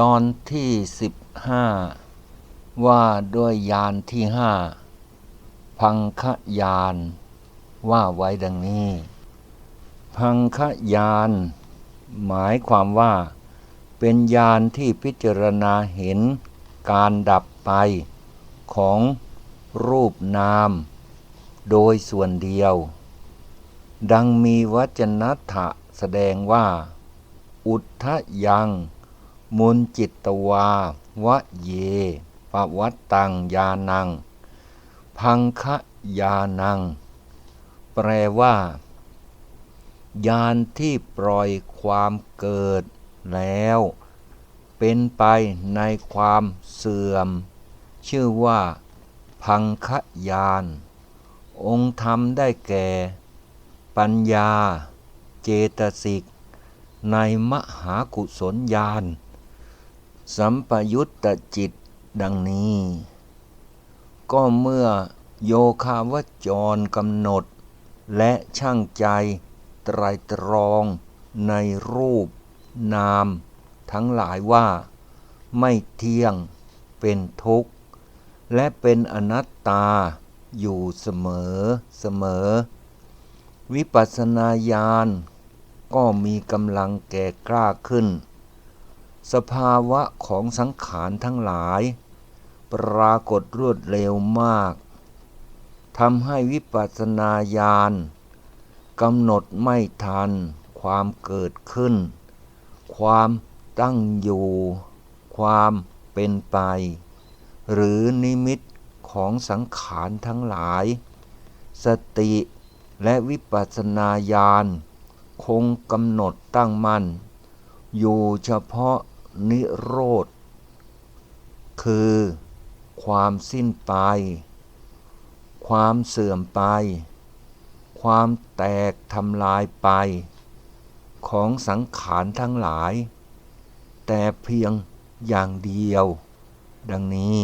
ตอนที่สิบห้าว่าด้วยยานที่ห้าพังคยานว่าไว้ดังนี้ พังคยานหมายความว่า เป็นยานที่พิจารณาเห็นการดับไปของรูปนาม โดยส่วนเดียว ดังมีวจนัถะแสดงว่า อุทธยัง มุนจิตตวาวะเยปวัตตังยานัง พังคะยานัง แปลว่า ยานที่ปล่อยความเกิดแล้ว เป็นไปในความเสื่อม ชื่อว่า พังคยาน องค์ธรรมได้แก่ ปัญญา เจตสิก ในมหากุศลญาณ สัมปยุตตจิตดังนี้ ก็เมื่อโยคาวจรกำหนด และช่างใจไตรตรองในรูป นาม ทั้งหลายว่า ไม่เที่ยงเป็นทุกข์ และเป็นอนัตตาอยู่เสมอเสมอ วิปัสสนาญาณก็มีกำลังแก่กล้าขึ้น สภาวะของสังขารทั้งหลาย ปรากฏรวดเร็วมากทำให้วิปัสสนาญาณกำหนดไม่ทัน ความเกิดขึ้น ความตั้งอยู่ ความเป็นไป หรือนิมิตของสังขารทั้งหลาย สติและวิปัสสนาญาณคงกำหนดตั้งมั่น อยู่เฉพาะ นิโรธ คือความสิ้นไป ความเสื่อมไป ความแตกทำลายไป ของสังขารทั้งหลาย แต่เพียงอย่างเดียว ดังนี้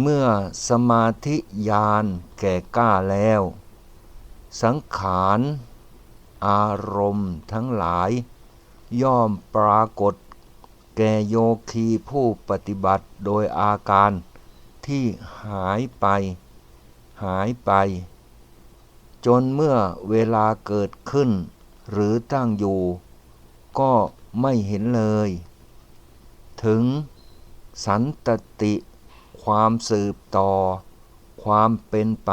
เมื่อสมาธิญาณแก่กล้าแล้ว สังขาร อารมณ์ทั้งหลาย ย่อมปรากฏ แก่โยคีผู้ปฏิบัติโดยอาการที่หายไป หายไป จนเมื่อเวลาเกิดขึ้น หรือตั้งอยู่ ก็ไม่เห็นเลย ถึงสันตติความสืบต่อ ความเป็นไป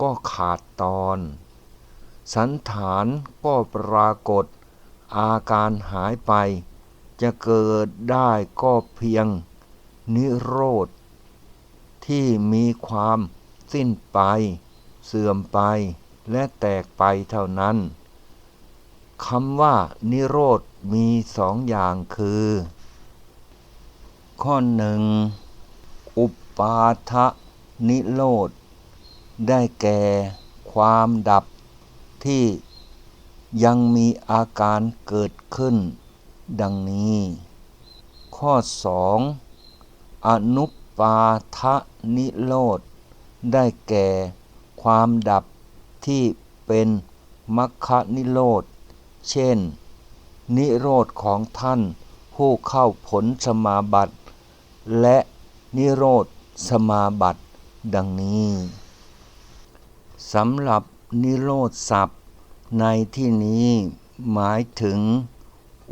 ก็ขาดตอน สันฐานก็ปรากฏ อาการหายไป จะเกิดได้ก็เพียงนิโรธ ที่มีความสิ้นไป เสื่อมไปและแตกไปเท่านั้นคำว่านิโรธมีสองอย่างคือ ข้อหนึ่งอุปาทะนิโรธ ได้แก่ความดับที่ ยังมีอาการเกิดขึ้น ดังนี้ ข้อสองอนุปาทะนิโรธ ได้แก่ความดับที่เป็นมัคคนิโรธ เช่น นิโรธของท่านผู้เข้าผลสมาบัติ และนิโรธสมาบัติ ดังนี้ สำหรับนิโรธศัพท์ ในที่นี้หมายถึง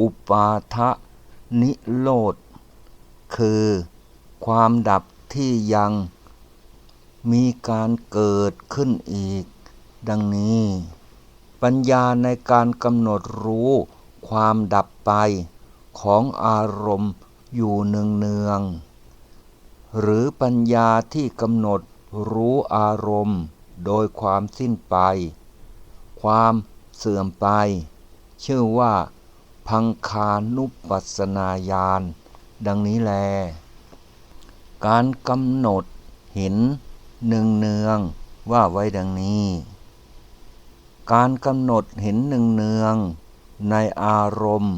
อุปาทะนิโรธ คือ ความดับที่ยัง มีการเกิดขึ้นอีก ดังนี้ ปัญญาในการกำหนดรู้ความดับไปของอารมณ์อยู่เนืองๆหรือปัญญาที่กำหนดรู้อารมณ์โดยความสิ้นไป ความเสื่อมไป ชื่อว่า พังคานุปัสสนาญาณดังนี้แล การกำหนดเห็นเนืองเนืองว่าไว้ดังนี้ การกำหนดเห็นเนืองเนือง ในอารมณ์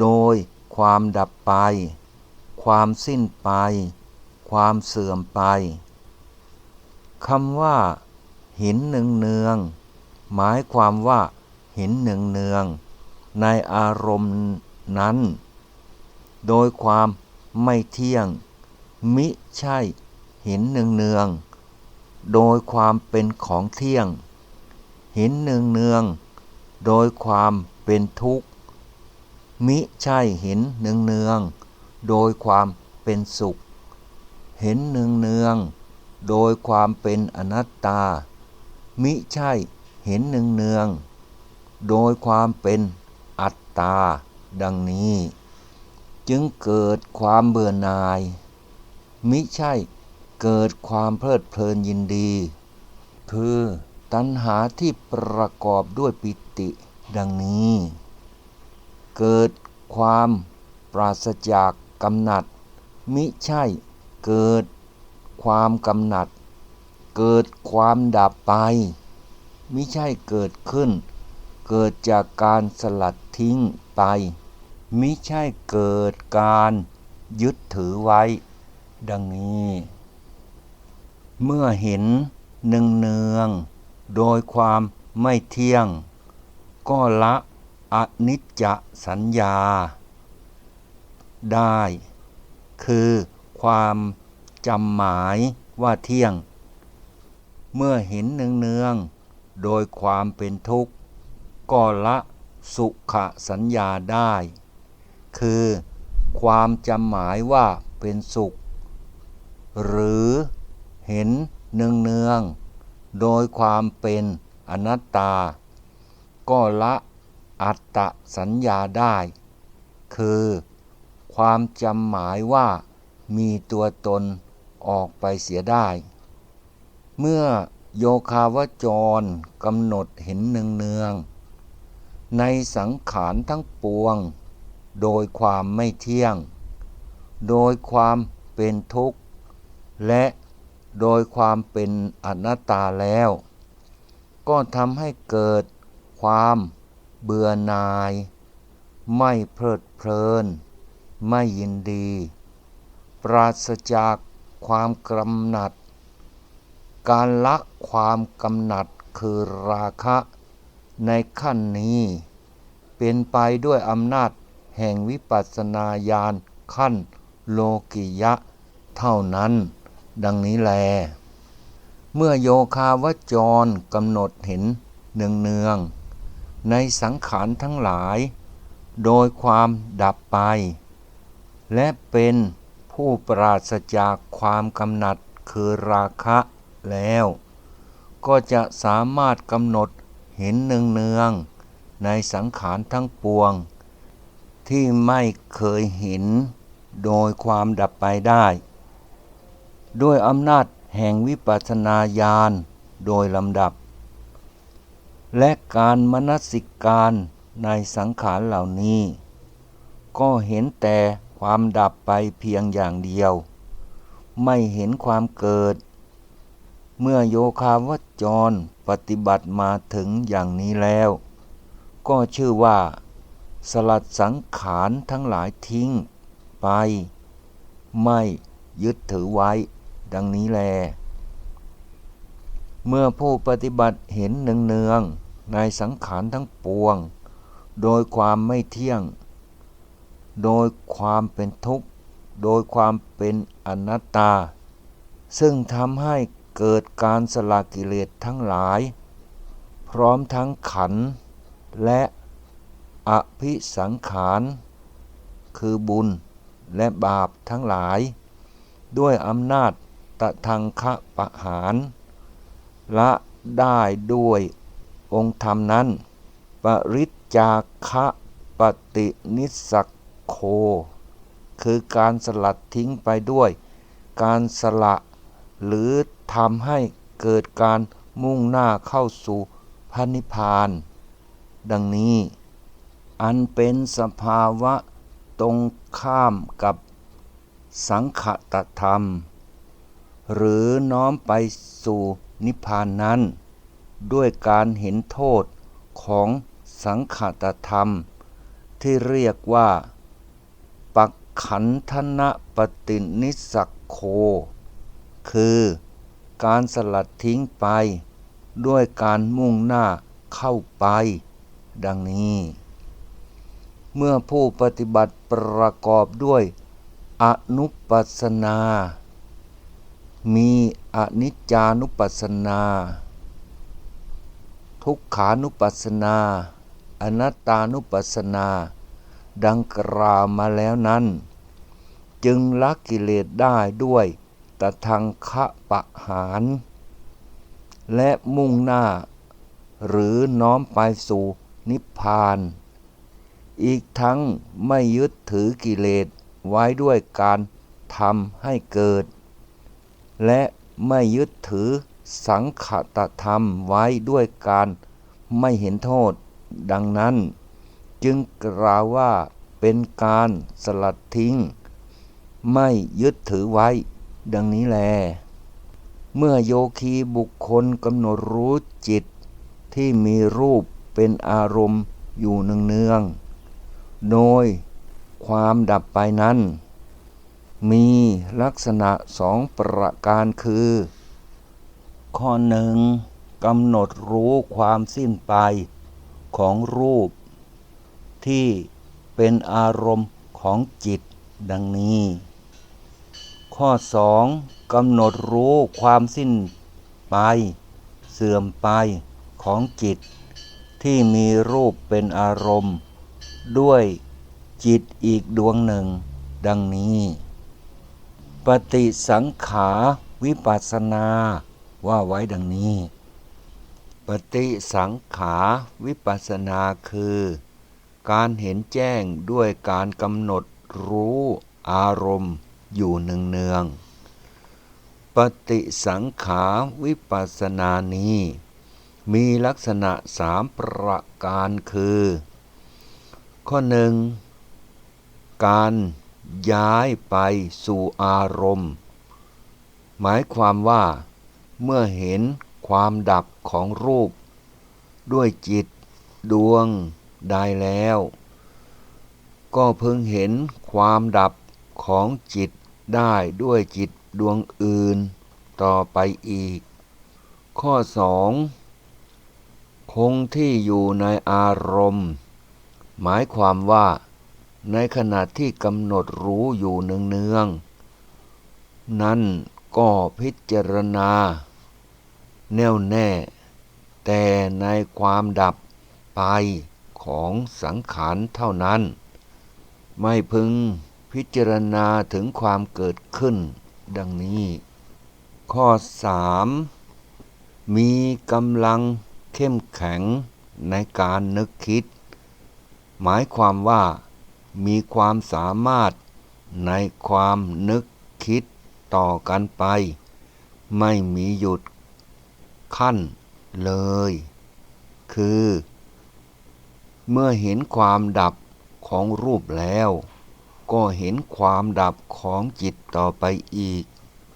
โดยความดับไป ความสิ้นไป ความเสื่อมไปคำว่าเห็นเนืองเนือง หมายความว่าเห็นเนืองเนืองในอารมณ์นั้น โดยความไม่เที่ยง มิใช่เห็นเนืองเนืองโดยความเป็นของเที่ยง เห็นเนืองเนืองโดยความเป็นทุกข์ มิใช่เห็นเนืองเนืองโดยความเป็นสุข เห็นเนืองเนืองโดยความเป็นอนัตตา มิใช่ เห็นเนืองเนืองๆโดยความเป็นอัตตาดังนี้ จึงเกิดความเบื่อหน่าย มิใช่เกิดความเพลิดเพลินยินดี คือตัณหาที่ประกอบด้วยปิติดังนี้ เกิดความปราศจากกำหนัด มิใช่เกิดความกำหนัด เกิดความดับไป มิใช่เกิดขึ้น เกิดจากการสลัดทิ้งไป มิใช่เกิดการยึดถือไว้ ดังนี้ เมื่อเห็นเนืองเนืองโดยความไม่เที่ยง ก็ละอนิจจสัญญา ได้ คือความจำหมายว่าเที่ยง เมื่อเห็นเนืองเนือง โดยความเป็นทุกข์ก็ละสุขสัญญาได้ คือความจำหมายว่าเป็นสุข หรือเห็นเนืองเนืองๆโดยความเป็นอนัตตา ก็ละอัตตสัญญาได้ คือความจำหมายว่ามีตัวตนออกไปเสียได้ เมื่อ โยคาวจรกำหนดเห็นเนืองเนืองๆในสังขารทั้งปวง โดยความไม่เที่ยง โดยความเป็นทุกข์ และโดยความเป็นอนัตตาแล้ว ก็ทำให้เกิดความเบื่อหน่าย ไม่เพลิดเพลิน ไม่ยินดี ปราศจากความกำหนัด การละ ความกำหนัดคือราคะในขั้นนี้ เป็นไปด้วยอำนาจแห่งวิปัสสนาญาณขั้นโลกิยะ เท่านั้น ดังนี้แล เมื่อโยคาวจรกำหนดเห็นเนืองเนือง ในสังขารทั้งหลาย โดยความดับไป และเป็นผู้ปราศจากความกำหนัดคือราคะแล้ว ก็จะสามารถกำหนดเห็นเนืองๆในสังขารทั้งปวง ที่ไม่เคยเห็นโดยความดับไปได้ ด้วยอำนาจแห่งวิปัสสนาญาณโดยลำดับ และการมนสิการในสังขารเหล่านี้ ก็เห็นแต่ความดับไปเพียงอย่างเดียว ไม่เห็นความเกิด เมื่อโยคาวจรปฏิบัติมาถึงอย่างนี้แล้ว ก็ชื่อว่า สลัดสังขารทั้งหลายทิ้งไป ไม่ยึดถือไว้ ดังนี้แล เมื่อผู้ปฏิบัติเห็นเนืองๆในสังขารทั้งปวง โดยความไม่เที่ยง โดยความเป็นทุกข์ โดยความเป็นอนัตตา ซึ่งทำให้ เกิดการสละกิเลสทั้งหลาย พร้อมทั้งขันและอภิสังขาร คือบุญและบาปทั้งหลาย ด้วยอำนาจตะทังคะปะหาร ละได้ด้วยองค์ธรรมนั้น ปริจจาคะปฏินิสสักโค คือการสลัดทิ้งไปด้วย การสละหรือ ทำให้เกิดการมุ่งหน้าเข้าสู่พระนิพพาน ดังนี้ อันเป็นสภาวะตรงข้ามกับสังขตธรรม หรือน้อมไปสู่นิพพานนั้น ด้วยการเห็นโทษของสังขตธรรม ที่เรียกว่า ปักขันธนะปฏินิสสักโค คือ การสลัดทิ้งไป ด้วยการมุ่งหน้าเข้าไป ดังนี้ เมื่อผู้ปฏิบัติประกอบด้วยอนุปัสนา มีอนิจจานุปัสนา ทุกขานุปัสนา อนัตตานุปัสนา ดังกล่าวมาแล้วนั้น จึงละกิเลสได้ด้วย ตทังคะปะหารและมุ่งหน้า หรือน้อมไปสู่นิพพาน อีกทั้งไม่ยึดถือกิเลสไว้ด้วยการทำให้เกิด และไม่ยึดถือสังขตธรรมไว้ด้วยการไม่เห็นโทษ ดังนั้น จึงกล่าวว่าเป็นการสลัดทิ้ง ไม่ยึดถือไว้ ดังนี้แล เมื่อโยคีบุคคลกำหนดรู้จิตที่มีรูปเป็นอารมณ์อยู่เนืองๆ โดยความดับไปนั้น มีลักษณะสองประการคือ ข้อหนึ่งกำหนดรู้ความสิ้นไปของรูป ที่เป็นอารมณ์ของจิตดังนี้ ข้อสองกำหนดรู้ความสิ้นไป เสื่อมไปของจิต ที่มีรูปเป็นอารมณ์ ด้วยจิตอีกดวงหนึ่ง ดังนี้ ปฏิสังขาวิปัสสนาว่าไว้ดังนี้ ปฏิสังขาวิปัสสนาคือ การเห็นแจ้งด้วยการกำหนดรู้อารมณ์ อยู่เนืองๆปฏิสังขาวิปัสสนานี้ มีลักษณะสามประการคือ ข้อหนึ่งการย้ายไปสู่อารมณ์ หมายความว่าเมื่อเห็นความดับของรูป ด้วยจิตดวงใดแล้ว ก็เพิ่งเห็นความดับของจิต ได้ด้วยจิตดวงอื่นต่อไปอีก ข้อสองคงที่อยู่ในอารมณ์ หมายความว่า ในขณะที่กำหนดรู้อยู่เนืองๆนั่นก็พิจารณา แน่วแน่ แต่ในความดับไปของสังขารเท่านั้น ไม่พึง พิจารณาถึงความเกิดขึ้น ดังนี้ ข้อ 3 มีกำลังเข้มแข็งในการนึกคิด หมายความว่ามีความสามารถในความนึกคิดต่อกันไป ไม่มีหยุดขั้นเลย คือ เมื่อเห็นความดับของรูปแล้ว ก็เห็นความดับของจิตต่อไปอีก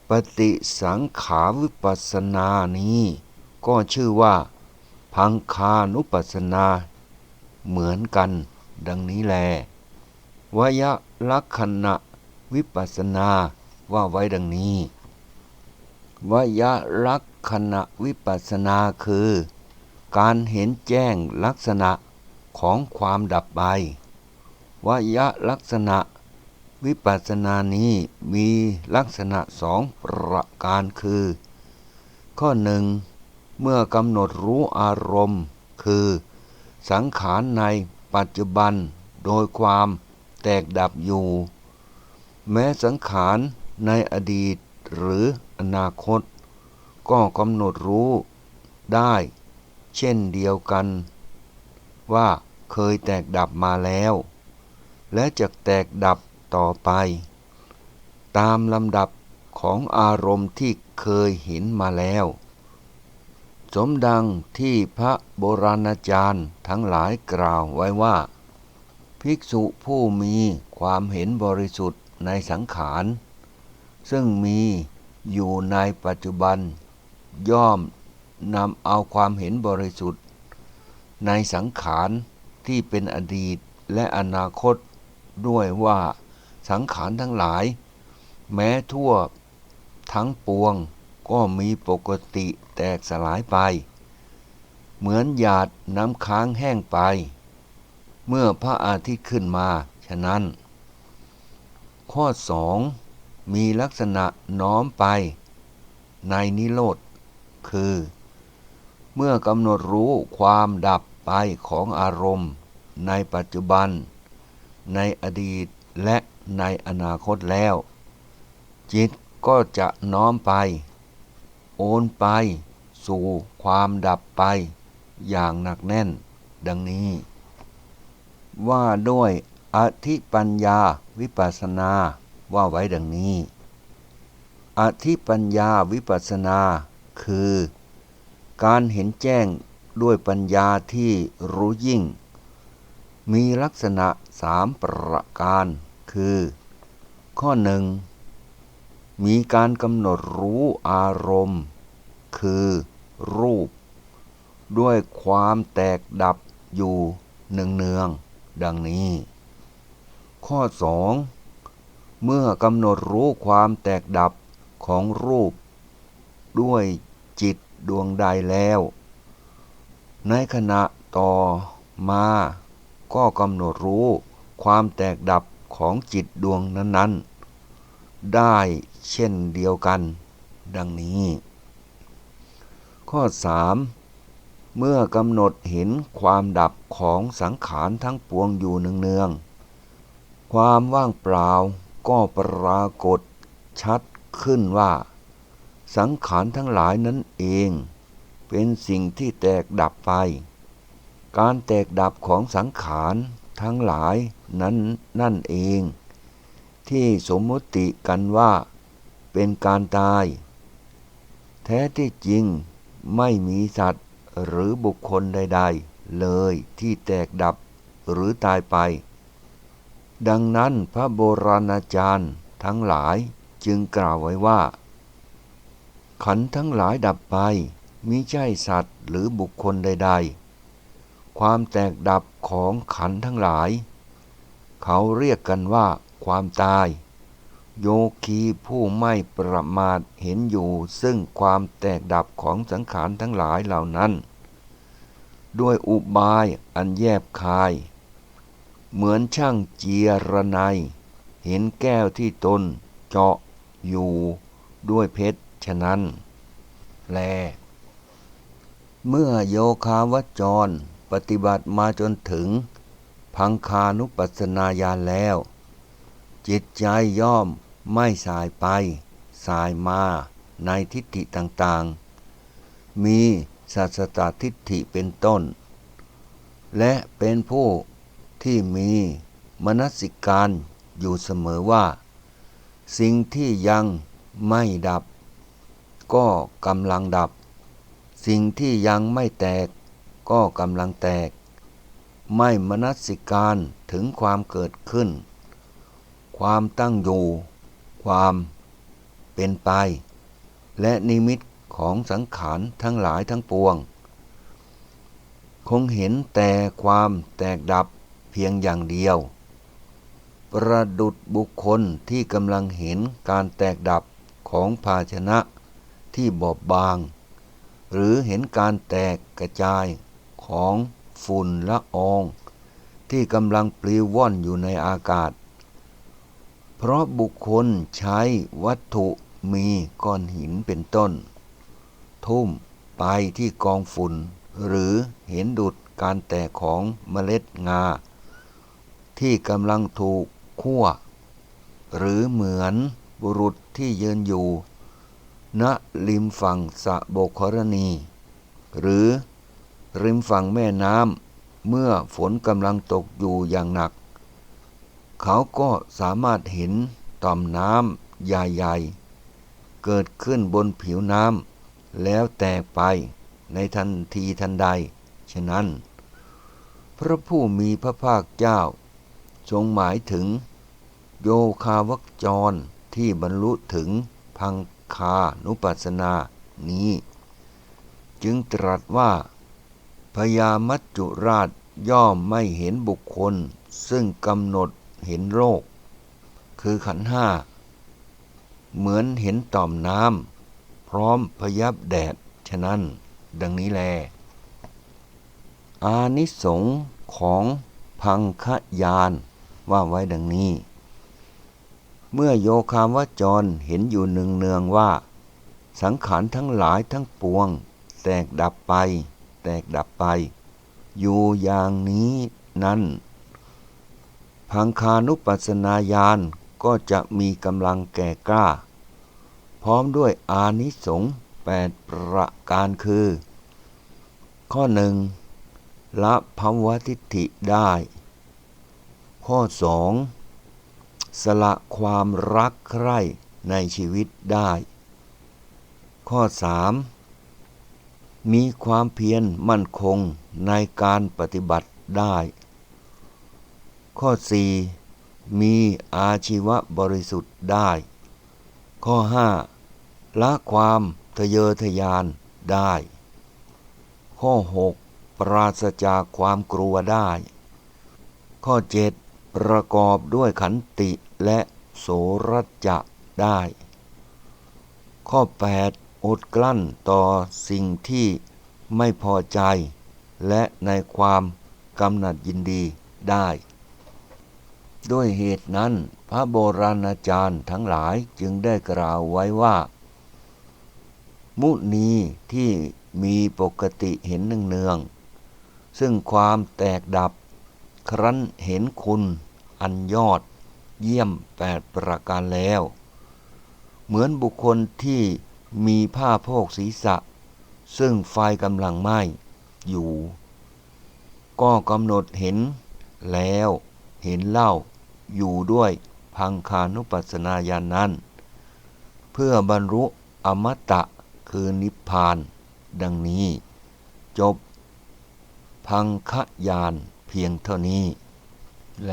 ปฏิสังขาวิปัสสนานี้ ก็ชื่อว่าพังคานุปัสสนา เหมือนกัน ดังนี้แลวยะลักขณะวิปัสสนาว่าไว้ดังนี้วยลักขณะวิปัสสนาคือ การเห็นแจ้งลักษณะของความดับไปวยลักษณะ วิปัสสนานี้มีลักษณะสองประการคือ ข้อหนึ่งเมื่อกำหนดรู้อารมณ์ คือ สังขารในปัจจุบันโดยความแตกดับอยู่ แม้สังขารในอดีตหรืออนาคต ก็กำหนดรู้ได้ เช่นเดียวกัน ว่าเคยแตกดับมาแล้ว และจะแตกดับ ต่อไป ตามลำดับของอารมณ์ที่เคยเห็นมาแล้ว สมดังที่พระโบราณอาจารย์ทั้งหลายกล่าวไว้ว่า ภิกษุผู้มีความเห็นบริสุทธิ์ในสังขาร ซึ่งมีอยู่ในปัจจุบัน ย่อมนำเอาความเห็นบริสุทธิ์ ในสังขารที่เป็นอดีตและอนาคตด้วยว่า สังขารทั้งหลาย แม้ทั่วทั้งปวงก็มีปกติแตกสลายไป เหมือนหยาดน้ำค้างแห้งไป เมื่อพระอาทิตย์ขึ้นมา ฉะนั้น ข้อสองมีลักษณะน้อมไป ในนิโรธ คือ เมื่อกำหนดรู้ความดับไปของอารมณ์ ในปัจจุบัน ในอดีต ในอนาคตแล้ว จิตก็จะน้อมไป โอนไป สู่ความดับไป อย่างหนักแน่น ดังนี้ ว่าด้วยอธิปัญญาวิปัสสนาว่าไว้ดังนี้ อธิปัญญาวิปัสสนา คือ การเห็นแจ้งด้วยปัญญาที่รู้ยิ่ง มีลักษณะสามประการ คือ ข้อหนึ่งมีการกำหนดรู้อารมณ์ คือรูป ด้วยความแตกดับอยู่เนืองๆดังนี้ ข้อสองเมื่อกำหนดรู้ความแตกดับของรูป ด้วยจิตดวงใดแล้ว ในขณะต่อมา ก็กำหนดรู้ความแตกดับ ของจิตดวงนั้นๆ ได้เช่นเดียวกัน ดังนี้ ข้อ 3. เมื่อกำหนดเห็นความดับของสังขารทั้งปวงอยู่เนืองๆ ความว่างเปล่าก็ปรากฏชัดขึ้นว่า สังขารทั้งหลายนั้นเอง เป็นสิ่งที่แตกดับไป การแตกดับของสังขาร ทั้งหลายนั้นนั่นเอง ที่สมมติกันว่าเป็นการตาย แท้ที่จริงไม่มีสัตว์หรือบุคคลใด ๆ เลยที่แตกดับหรือตายไป ดังนั้นพระโบราณอาจารย์ทั้งหลายจึงกล่าวไว้ว่า ขันทั้งหลายดับไปมิใช่สัตว์หรือบุคคลใด ๆ ความแตกดับของขันทั้งหลาย เขาเรียกกันว่าความตาย โยคีผู้ไม่ประมาทเห็นอยู่ซึ่งความแตกดับของสังขารทั้งหลายเหล่านั้น ด้วยอุบายอันแยบคาย เหมือนช่างเจียระไนเห็นแก้วที่ตนเจาะอยู่ด้วยเพชรฉะนั้น แล เมื่อโยคาวจร ปฏิบัติมาจนถึง พังคานุปัสสนาญาณแล้ว จิตใจย่อมไม่สายไป สายมาในทิฏฐิต่างๆ มีสัสตทิฏฐิเป็นต้น และเป็นผู้ที่มีมนสิการอยู่เสมอว่า สิ่งที่ยังไม่ดับ ก็กำลังดับ สิ่งที่ยังไม่แตก ก็กำลังแตก ไม่มนสิการถึงความเกิดขึ้น ความตั้งอยู่ ความเป็นไป และนิมิตของสังขารทั้งหลายทั้งปวง คงเห็นแต่ความแตกดับเพียงอย่างเดียว ประดุดบุคคลที่กำลังเห็นการแตกดับของภาชนะที่บอบบาง หรือเห็นการแตกกระจาย ของฝุ่นละออง ที่กำลังปลิวว่อนอยู่ในอากาศ เพราะบุคคลใช้วัตถุมีก้อนหินเป็นต้น ทุ่มไปที่กองฝุ่น หรือเห็นดุดการแตกของเมล็ดงา ที่กำลังถูกคั่ว หรือเหมือนบุรุษที่ยืนอยู่ณริมฝั่งสะโบกรณี หรือ ริมฝั่งแม่น้ำเมื่อฝนกำลังตกอยู่อย่างหนัก เขาก็สามารถเห็นต่อมน้ำใหญ่ๆ เกิดขึ้นบนผิวน้ำแล้วแตกไปในทันทีทันใด ฉะนั้น พระผู้มีพระภาคเจ้า ทรงหมายถึง โยคาวกจรที่บรรลุถึงพังคานุปัสสนานี้ จึงตรัสว่า พยามัจจุราชย่อมไม่เห็นบุคคล ซึ่งกำหนดเห็นโรคคือขันห้า เหมือนเห็นต่อมน้ำพร้อมพยับแดด ฉะนั้น ดังนี้แล อานิสงของพังคยานว่าไว้ดังนี้ เมื่อโยคามวจรเห็นอยู่เนืองๆว่า สังขารทั้งหลายทั้งปวง แตกดับไป แตกดับไป อยู่อย่างนี้นั้น พังคานุปัสสนาญาณก็จะมีกำลังแก่กล้า พร้อมด้วยอานิสงส์แปดประการคือ ข้อหนึ่งละภาวะทิฏฐิได้ ข้อสองสละความรักใคร่ในชีวิตได้ ข้อสาม มีความเพียรมั่นคงในการปฏิบัติได้ ข้อ 4. มีอาชีวบริสุทธิ์ได้ ข้อ 5. ละความทะเยอทะยานได้ ข้อ 6. ปราศจากความกลัวได้ ข้อ 7. ประกอบด้วยขันติและโสรัจจะได้ ข้อ 8. อดกลั้นต่อสิ่งที่ไม่พอใจ และในความกำหนัดยินดีได้ ด้วยเหตุนั้นพระโบราณอาจารย์ทั้งหลายจึงได้กล่าวไว้ว่า มุนีที่มีปกติเห็นเนืองๆซึ่งความแตกดับ ครั้นเห็นคุณอันยอดเยี่ยมแปดประการแล้ว เหมือนบุคคลที่ มีผ้าโพกศีรษะ ซึ่งไฟกำลังไหม้อยู่ ก็กำหนดเห็นแล้วเห็นเล่าอยู่ด้วยพังคานุปัสสนาญาณนั้น เพื่อบรรลุอมตะคือนิพพาน ดังนี้ จบ พังคยานเพียงเท่านี้ แล